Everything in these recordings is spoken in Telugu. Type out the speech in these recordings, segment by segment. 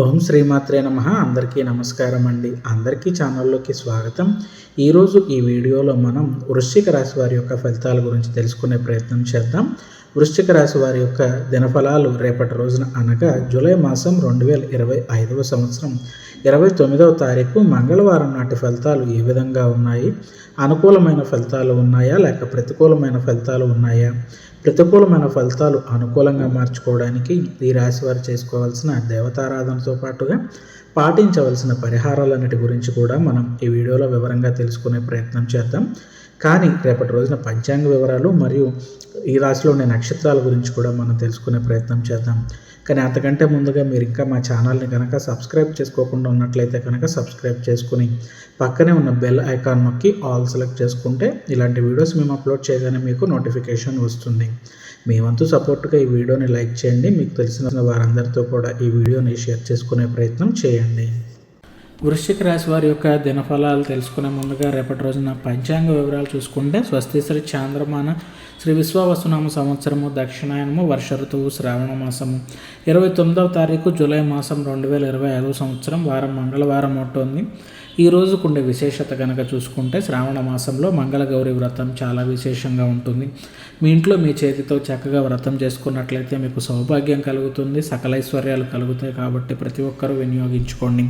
ఓం శ్రీమాత్రే నమ. అందరికీ నమస్కారం అండి. అందరికీ ఛానల్లోకి స్వాగతం. ఈరోజు ఈ వీడియోలో మనం వృశ్చిక రాశి వారి యొక్క ఫలితాల గురించి తెలుసుకునే ప్రయత్నం చేద్దాం. వృశ్చిక రాశి వారి యొక్క దినఫలాలు రేపటి రోజున అనగా జూలై మాసం రెండు వేల ఇరవై ఐదవ సంవత్సరం. ఇరవై తొమ్మిదవ తారీఖు మంగళవారం నాటి ఫలితాలు ఏ విధంగా ఉన్నాయి? అనుకూలమైన ఫలితాలు ఉన్నాయా? లేక ప్రతికూలమైన ఫలితాలు ఉన్నాయా? ప్రతికూలమైన ఫలితాలు అనుకూలంగా మార్చుకోవడానికి ఈ రాశి వారు చేసుకోవాల్సిన దేవతారాధనతో పాటుగా పాటించవలసిన పరిహారాలన్నిటి గురించి కూడా మనం ఈ వీడియోలో వివరంగా తెలుసుకునే ప్రయత్నం చేద్దాం. కానీ రేపటి రోజున పంచాంగ వివరాలు మరియు ఈ రాశిలో ఉండే నక్షత్రాల గురించి కూడా మనం తెలుసుకునే ప్రయత్నం చేద్దాం. కానీ అంతకంటే ముందుగా మీరు ఇంకా మా ఛానల్ని కనుక సబ్స్క్రైబ్ చేసుకోకుండా ఉన్నట్లయితే కనుక సబ్స్క్రైబ్ చేసుకుని పక్కనే ఉన్న బెల్ ఐకాన్ నొక్కి ఆల్ సెలెక్ట్ చేసుకుంటే ఇలాంటి వీడియోస్ మేము అప్లోడ్ చేయగానే మీకు నోటిఫికేషన్ వస్తుంది. మీ వంతు సపోర్ట్గా ఈ వీడియోని లైక్ చేయండి. మీకు తెలిసిన వారందరితో కూడా ఈ వీడియోని షేర్ చేసుకునే ప్రయత్నం చేయండి. వృశ్చిక రాశి వారి యొక్క దినఫలాలు తెలుసుకునే ముందుగా రేపటి రోజున పంచాంగ వివరాలు చూసుకుంటే స్వస్తి శ్రీ చాంద్రమాన శ్రీ విశ్వవసునామ సంవత్సరము దక్షిణాయనము వర్ష ఋతువు శ్రావణ మాసము. ఇరవై తొమ్మిదవ తారీఖు జూలై మాసం రెండు వేల ఇరవై ఐదవ సంవత్సరం వారం మంగళవారం ఉంటుంది ఈ రోజుకుండే విశేషత కనుక చూసుకుంటే శ్రావణ మాసంలో మంగళగౌరి వ్రతం చాలా విశేషంగా ఉంటుంది. మీ ఇంట్లో మీ చేతితో చక్కగా వ్రతం చేసుకున్నట్లయితే మీకు సౌభాగ్యం కలుగుతుంది సకలైశ్వర్యాలు కలుగుతాయి కాబట్టి ప్రతి ఒక్కరూ వినియోగించుకోండి.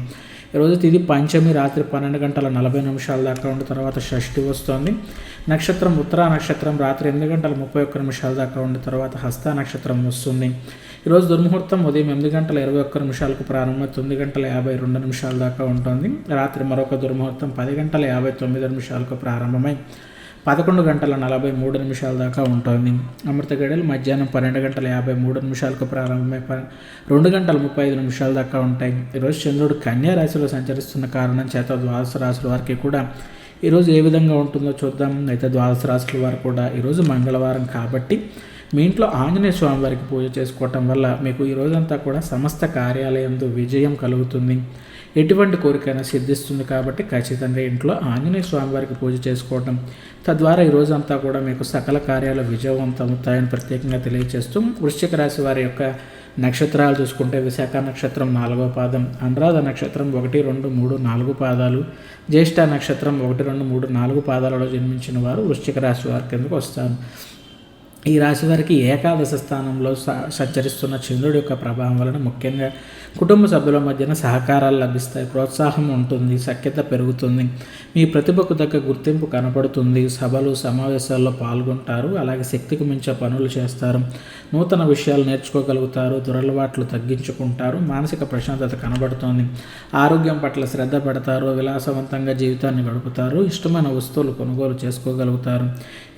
ఈరోజు తిది పంచమి రాత్రి పన్నెండు గంటల నలభై నిమిషాల దాకా ఉండి తర్వాత షష్ఠి వస్తుంది. నక్షత్రం ఉత్తర నక్షత్రం రాత్రి ఎనిమిది గంటల ముప్పై ఒక్క నిమిషాల దాకా ఉండి తర్వాత హస్త నక్షత్రం వస్తుంది. ఈరోజు దుర్ముహూర్తం ఉదయం ఎనిమిది గంటల ఇరవై ఒక్క నిమిషాలకు ప్రారంభమై తొమ్మిది గంటల యాభై రెండు నిమిషాల దాకా ఉంటుంది. రాత్రి మరొక దుర్ముహూర్తం పది గంటల యాభై తొమ్మిది నిమిషాలకు ప్రారంభమై పదకొండు గంటల నలభై మూడు నిమిషాల దాకా ఉంటుంది. అమృత గడియలు మధ్యాహ్నం పన్నెండు గంటల యాభై మూడు నిమిషాలకు ప్రారంభమై రెండు గంటల ముప్పై ఐదు నిమిషాల దాకా ఉంటాయి. ఈరోజు చంద్రుడు కన్యా రాశిలో సంచరిస్తున్న కారణం చేత ద్వాదశ రాశుల వారికి కూడా ఈరోజు ఏ విధంగా ఉంటుందో చూద్దాం. అయితే ద్వాదశ రాశుల వారు కూడా ఈరోజు మంగళవారం కాబట్టి మీ ఇంట్లో ఆంజనేయ స్వామి వారికి పూజ చేసుకోవటం వల్ల మీకు ఈ రోజంతా కూడా సమస్త కార్యాలయంలో విజయం కలుగుతుంది. ఎటువంటి కోరికైనా సిద్ధిస్తుంది కాబట్టి ఖచ్చితంగా ఇంట్లో ఆంజనేయ స్వామి వారికి పూజ చేసుకోవటం. తద్వారా ఈ అంతా కూడా మీకు సకల కార్యాలు విజయవంతమవుతాయని ప్రత్యేకంగా తెలియజేస్తూ వృశ్చిక రాశి వారి యొక్క నక్షత్రాలు చూసుకుంటే విశాఖ నక్షత్రం నాలుగో పాదం అనురాధ నక్షత్రం ఒకటి రెండు మూడు నాలుగు పాదాలు జ్యేష్ఠ నక్షత్రం ఒకటి రెండు మూడు నాలుగు పాదాలలో జన్మించిన వారు వృశ్చిక రాశి వారి కిందకు వస్తారు. ఈ రాశి వారికి ఏకాదశ స్థానంలో సంచరిస్తున్న చంద్రుడి యొక్క ప్రభావం వలన ముఖ్యంగా కుటుంబ సభ్యుల మధ్యన సహకారాలు లభిస్తాయి ప్రోత్సాహం ఉంటుంది సఖ్యత పెరుగుతుంది. మీ ప్రతిభకు తగ్గ గుర్తింపు కనపడుతుంది. సభలు సమావేశాల్లో పాల్గొంటారు. అలాగే శక్తికి మించే పనులు చేస్తారు. నూతన విషయాలు నేర్చుకోగలుగుతారు. దురలవాట్లు తగ్గించుకుంటారు. మానసిక ప్రశాంతత కనబడుతోంది. ఆరోగ్యం పట్ల శ్రద్ధ పెడతారు. విలాసవంతంగా జీవితాన్ని గడుపుతారు. ఇష్టమైన వస్తువులు కొనుగోలు చేసుకోగలుగుతారు.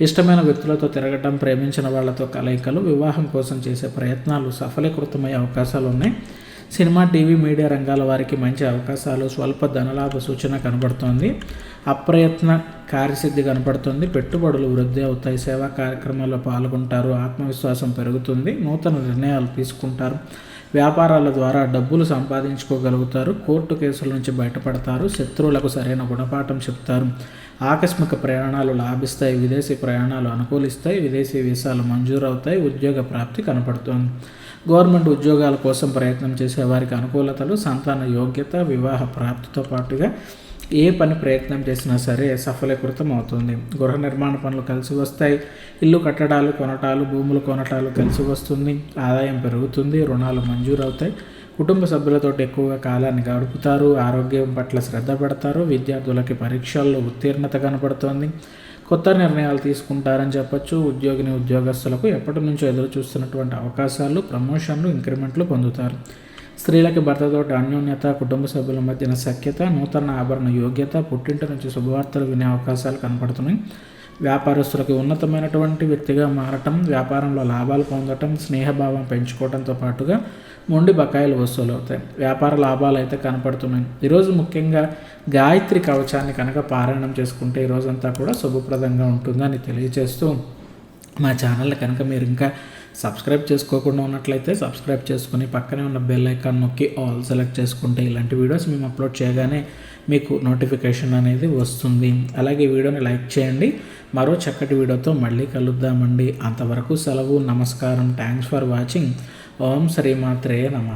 ఇష్టమైన వ్యక్తులతో తిరగటం ప్రేమించిన వాళ్ళతో కలయికలు వివాహం కోసం చేసే ప్రయత్నాలు సఫలీకృతమయ్యే అవకాశాలు ఉన్నాయి సినిమా టీవీ మీడియా రంగాల వారికి మంచి అవకాశాలు స్వల్ప ధనలాభ సూచన కనబడుతోంది. అప్రయత్న కార్యసిద్ధి కనపడుతుంది పెట్టుబడులు వృద్ధి అవుతాయి. సేవా కార్యక్రమాల్లో పాల్గొంటారు. ఆత్మవిశ్వాసం పెరుగుతుంది. నూతన నిర్ణయాలు తీసుకుంటారు. వ్యాపారాల ద్వారా డబ్బులు సంపాదించుకోగలుగుతారు కోర్టు కేసుల నుంచి బయటపడతారు శత్రువులకు సరైన గుణపాఠం చెప్తారు. ఆకస్మిక ప్రయాణాలు లాభిస్తాయి విదేశీ ప్రయాణాలు అనుకూలిస్తాయి విదేశీ వీసాలు మంజూరు అవుతాయి ఉద్యోగ ప్రాప్తి కనపడుతుంది. గవర్నమెంట్ ఉద్యోగాల కోసం ప్రయత్నం చేసే వారికి అనుకూలతలు సంతాన యోగ్యత వివాహ ప్రాప్తితో పాటుగా ఏ పని ప్రయత్నం చేసినా సరే సఫలీకృతం అవుతుంది గృహ నిర్మాణ పనులు కలిసి వస్తాయి. ఇల్లు కట్టడాలు కొనటాలు భూములు కొనటాలు కలిసి వస్తుంది. ఆదాయం పెరుగుతుంది రుణాలు మంజూరు అవుతాయి కుటుంబ సభ్యులతో ఎక్కువగా కాలాన్ని గడుపుతారు ఆరోగ్యం పట్ల శ్రద్ధ పెడతారు విద్యార్థులకి పరీక్షల్లో ఉత్తీర్ణత కనపడుతోంది. కొత్త నిర్ణయాలు తీసుకుంటారని చెప్పొచ్చు. ఉద్యోగిని ఉద్యోగస్తులకు ఎప్పటి నుంచో ఎదురు చూస్తున్నటువంటి అవకాశాలు ప్రమోషన్లు ఇంక్రిమెంట్లు పొందుతారు. స్త్రీలకి భర్తతోటి అన్యోన్యత కుటుంబ సభ్యుల మధ్యన సఖ్యత నూతన ఆభరణ యోగ్యత పుట్టింటి నుంచి శుభవార్తలు వినే అవకాశాలు కనపడుతున్నాయి. వ్యాపారస్తులకు ఉన్నతమైనటువంటి వ్యక్తిగా మారటం వ్యాపారంలో లాభాలు పొందటం స్నేహభావం పెంచుకోవడంతో పాటుగా మొండి బకాయిలు వసూలు అవుతాయి. వ్యాపార లాభాలు అయితే కనపడుతున్నాయి. ఈరోజు ముఖ్యంగా గాయత్రి కవచాన్ని కనుక పారాయణం చేసుకుంటే ఈరోజంతా కూడా శుభప్రదంగా ఉంటుందని తెలియజేస్తూ మా ఛానల్ కనుక మీరు ఇంకా సబ్స్క్రైబ్ చేసుకోకుండా ఉన్నట్లయితే సబ్స్క్రైబ్ చేసుకుని పక్కనే ఉన్న బెల్ ఐకాన్ నొక్కి ఆల్ సెలెక్ట్ చేసుకుంటే ఇలాంటి వీడియోస్ మేము అప్లోడ్ చేయగానే మీకు నోటిఫికేషన్ అనేది వస్తుంది. అలాగే వీడియోని లైక్ చేయండి. మరో చక్కటి వీడియోతో మళ్ళీ కలుద్దామండి. అంతవరకు సెలవు నమస్కారం థ్యాంక్స్ ఫర్ వాచింగ్. ఓం శ్రీమాత్రే నమ.